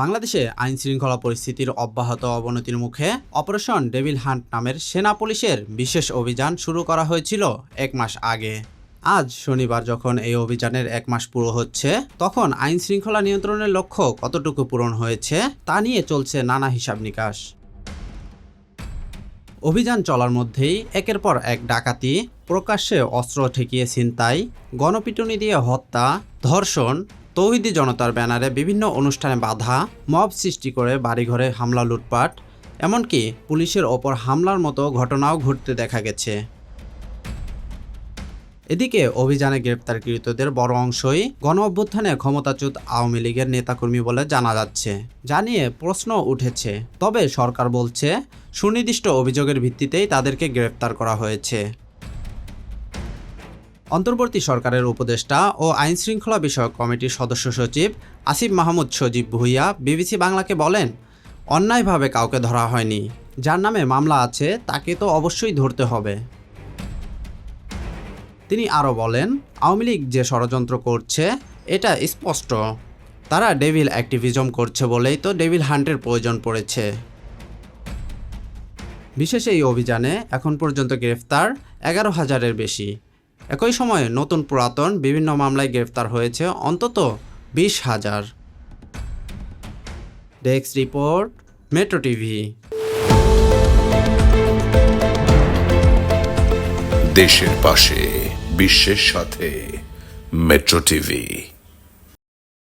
বাংলাদেশে আইন শৃঙ্খলা পরিস্থিতির অব্যাহত অবনতির মুখে অপারেশন ডেভিল হান্ট নামের সেনা পুলিশের বিশেষ অভিযান শুরু করা হয়েছিল এক মাস আগে। আজ শনিবার যখন এই অভিযানের এক মাস পুরো হচ্ছে, তখন আইন শৃঙ্খলা নিয়ন্ত্রণের লক্ষ্য কতটুকু পূরণ হয়েছে তা নিয়ে চলছে নানা হিসাব নিকাশ। অভিযান চলার মধ্যেই একের পর এক ডাকাতি, প্রকাশ্যে অস্ত্র ঠেকিয়ে ছিনতাই, গণপিটুনি দিয়ে হত্যা, ধর্ষণ তৌহিদি জনতার ব্যানারে বিভিন্ন অনুষ্ঠানে বাধা, মব সৃষ্টি করে বাড়িঘরে হামলা, লুটপাট, এমনকি পুলিশের ওপর হামলার মতো ঘটনাও ঘটতে দেখা গেছে। এদিকে অভিযানে গ্রেপ্তারকৃতদের বড় অংশই গণ অভ্যুত্থানে ক্ষমতাচ্যুত আওয়ামী লীগের নেতাকর্মী বলে জানা যাচ্ছে। জানিয়ে প্রশ্ন উঠেছে, তবে সরকার বলছে, সুনির্দিষ্ট অভিযোগের ভিত্তিতেই তাদেরকে গ্রেপ্তার করা হয়েছে। অন্তর্বর্তী সরকারের উপদেষ্টা ও আইন শৃঙ্খলা বিষয়ক কমিটির সদস্য সচিব আসিফ মাহমুদ সজীব ভুইয়া বিবিসি বাংলাকে বলেন, অন্যায়ভাবে কাউকে ধরা হয়নি। যার নামে মামলা আছে, তাকে তো অবশ্যই ধরতে হবে। তিনি আরও বলেন, আওয়ামী লীগ যে ষড়যন্ত্র করছে, এটা স্পষ্ট। তারা ডেভিল অ্যাক্টিভিজম করছে বলেই তো ডেভিল হান্টের প্রয়োজন পড়েছে। বিশেষ এই অভিযানে এখন পর্যন্ত গ্রেফতার এগারো হাজারের বেশি। একই সময়ে নতুন পুরাতন বিভিন্ন মামলায় গ্রেফতার হয়েছে অন্তত বিশ হাজার। Desk report, Metro TV. দেশের পাশে, বিশ্বের সাথে, মেট্রো টিভি।